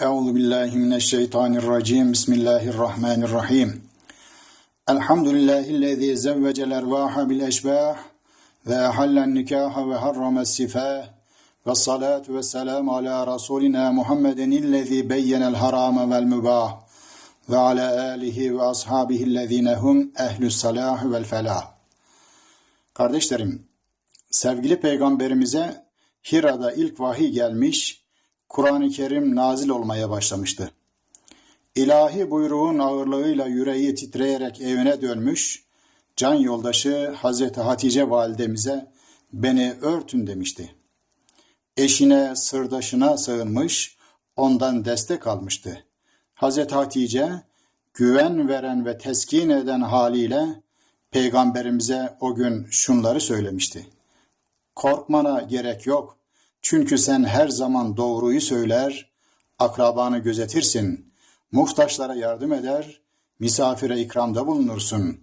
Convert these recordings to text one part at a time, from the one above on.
Euzu billahi mineşşeytanirracim. Bismillahirrahmanirrahim. Elhamdülillahi'llezî zevvecel ervâha bil eşbâh ve ahallen nikaha ve harrames sifâh ve salatu ve selamu ala rasulina Muhammedin illezî beyyenel harama vel mübâh ve ala alihi ve ashabihillezîne hum ehlus salah vel felah. Kardeşlerim, sevgili peygamberimize Hira'da ilk vahiy gelmiş, Kur'an-ı Kerim nazil olmaya başlamıştı. İlahi buyruğun ağırlığıyla yüreği titreyerek evine dönmüş, can yoldaşı Hazreti Hatice validemize beni örtün demişti. Eşine, sırdaşına sığınmış, ondan destek almıştı. Hazreti Hatice güven veren ve teskin eden haliyle peygamberimize o gün şunları söylemişti. Korkmana gerek yok. Çünkü sen her zaman doğruyu söyler, akrabanı gözetirsin, muhtaçlara yardım eder, misafire ikramda bulunursun.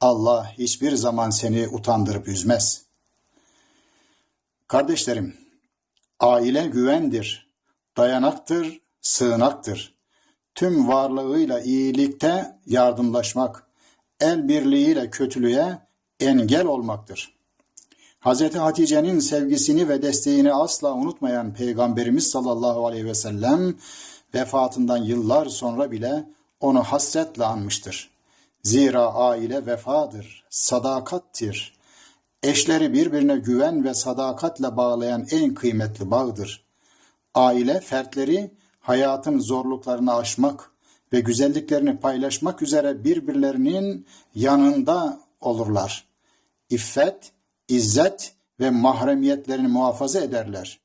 Allah hiçbir zaman seni utandırıp üzmez. Kardeşlerim, aile güvendir, dayanaktır, sığınaktır. Tüm varlığıyla iyilikte yardımlaşmak, el birliğiyle kötülüğe engel olmaktır. Hz. Hatice'nin sevgisini ve desteğini asla unutmayan Peygamberimiz sallallahu aleyhi ve sellem vefatından yıllar sonra bile onu hasretle anmıştır. Zira aile vefadır, sadakattir. Eşleri birbirine güven ve sadakatle bağlayan en kıymetli bağdır. Aile fertleri hayatın zorluklarını aşmak ve güzelliklerini paylaşmak üzere birbirlerinin yanında olurlar. İffet, izzet ve mahremiyetlerini muhafaza ederler.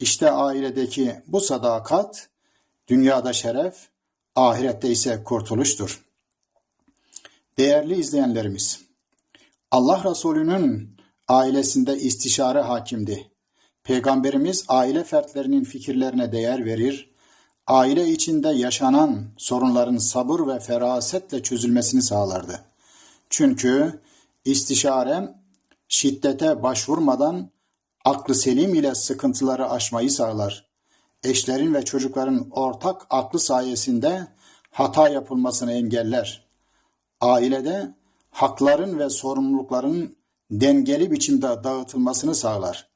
İşte ailedeki bu sadakat dünyada şeref, ahirette ise kurtuluştur. Değerli izleyenlerimiz, Allah Resulü'nün ailesinde istişare hakimdi. Peygamberimiz aile fertlerinin fikirlerine değer verir, aile içinde yaşanan sorunların sabır ve ferasetle çözülmesini sağlardı. Çünkü istişare şiddete başvurmadan aklı selim ile sıkıntıları aşmayı sağlar. Eşlerin ve çocukların ortak aklı sayesinde hata yapılmasını engeller. Ailede hakların ve sorumlulukların dengeli biçimde dağıtılmasını sağlar.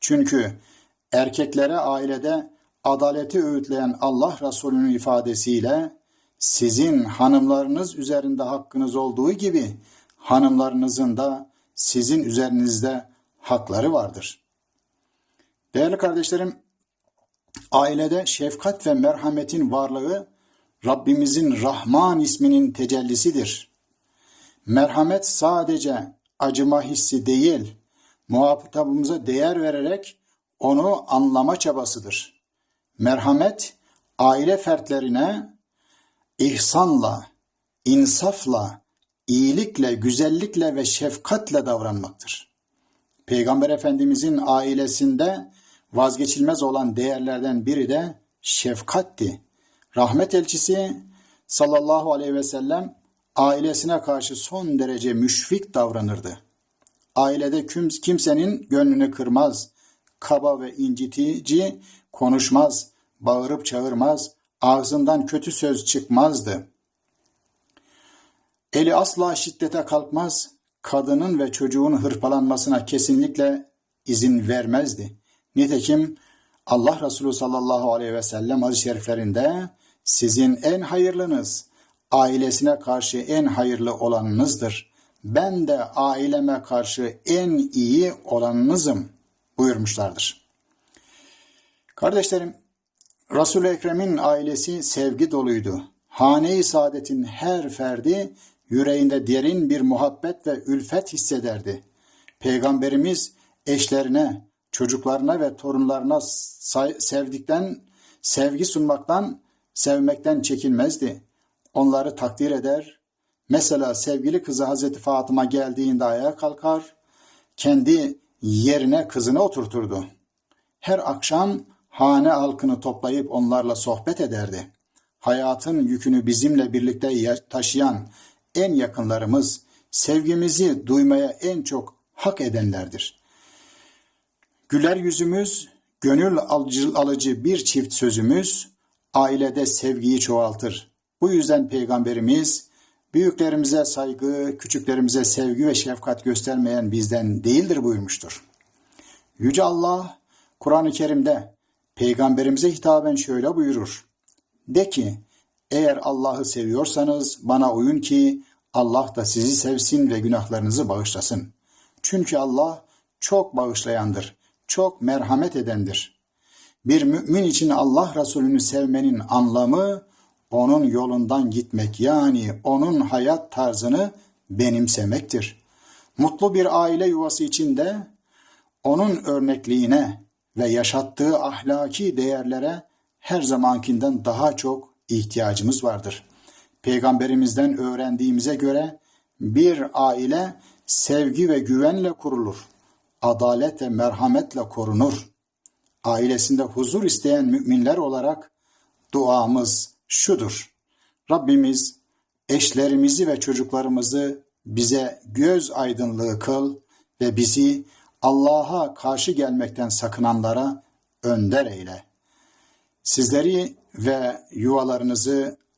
Çünkü erkeklere ailede adaleti öğütleyen Allah Resulü'nün ifadesiyle sizin hanımlarınız üzerinde hakkınız olduğu gibi hanımlarınızın da sizin üzerinizde hakları vardır. Değerli kardeşlerim, ailede şefkat ve merhametin varlığı Rabbimizin Rahman isminin tecellisidir. Merhamet sadece acıma hissi değil, muhatabımıza değer vererek onu anlama çabasıdır. Merhamet, aile fertlerine ihsanla, insafla, iyilikle, güzellikle ve şefkatle davranmaktır. Peygamber Efendimizin ailesinde vazgeçilmez olan değerlerden biri de şefkatti. Rahmet elçisi sallallahu aleyhi ve sellem ailesine karşı son derece müşfik davranırdı. Ailede kimsenin gönlünü kırmaz, kaba ve incitici konuşmaz, bağırıp çağırmaz, ağzından kötü söz çıkmazdı. Eli asla şiddete kalkmaz, kadının ve çocuğun hırpalanmasına kesinlikle izin vermezdi. Nitekim Allah Resulü sallallahu aleyhi ve sellem hadis-i şeriflerinde sizin en hayırlınız, ailesine karşı en hayırlı olanınızdır. Ben de aileme karşı en iyi olanınızım buyurmuşlardır. Kardeşlerim, Resul-i Ekrem'in ailesi sevgi doluydu. Hane-i Saadet'in her ferdi yüreğinde derin bir muhabbet ve ülfet hissederdi. Peygamberimiz eşlerine, çocuklarına ve torunlarına sevdikten, sevgi sunmaktan, sevmekten çekinmezdi. Onları takdir eder. Mesela sevgili kızı Hazreti Fatıma geldiğinde ayağa kalkar, kendi yerine kızını oturturdu. Her akşam hane halkını toplayıp onlarla sohbet ederdi. Hayatın yükünü bizimle birlikte taşıyan en yakınlarımız, sevgimizi duymaya en çok hak edenlerdir. Güler yüzümüz, gönül alıcı, bir çift sözümüz, ailede sevgiyi çoğaltır. Bu yüzden Peygamberimiz büyüklerimize saygı, küçüklerimize sevgi ve şefkat göstermeyen bizden değildir buyurmuştur. Yüce Allah Kur'an-ı Kerim'de Peygamberimize hitaben şöyle buyurur. De ki eğer Allah'ı seviyorsanız bana uyun ki Allah da sizi sevsin ve günahlarınızı bağışlasın. Çünkü Allah çok bağışlayandır, çok merhamet edendir. Bir mümin için Allah Resulü'nü sevmenin anlamı onun yolundan gitmek yani onun hayat tarzını benimsemektir. Mutlu bir aile yuvası içinde onun örnekliğine ve yaşattığı ahlaki değerlere her zamankinden daha çok ihtiyacımız vardır. Peygamberimizden öğrendiğimize göre bir aile sevgi ve güvenle kurulur. Adalet ve merhametle korunur. Ailesinde huzur isteyen müminler olarak duamız şudur. Rabbimiz eşlerimizi ve çocuklarımızı bize göz aydınlığı kıl ve bizi Allah'a karşı gelmekten sakınanlara önder eyle. Sizleri ve yuvalarınızı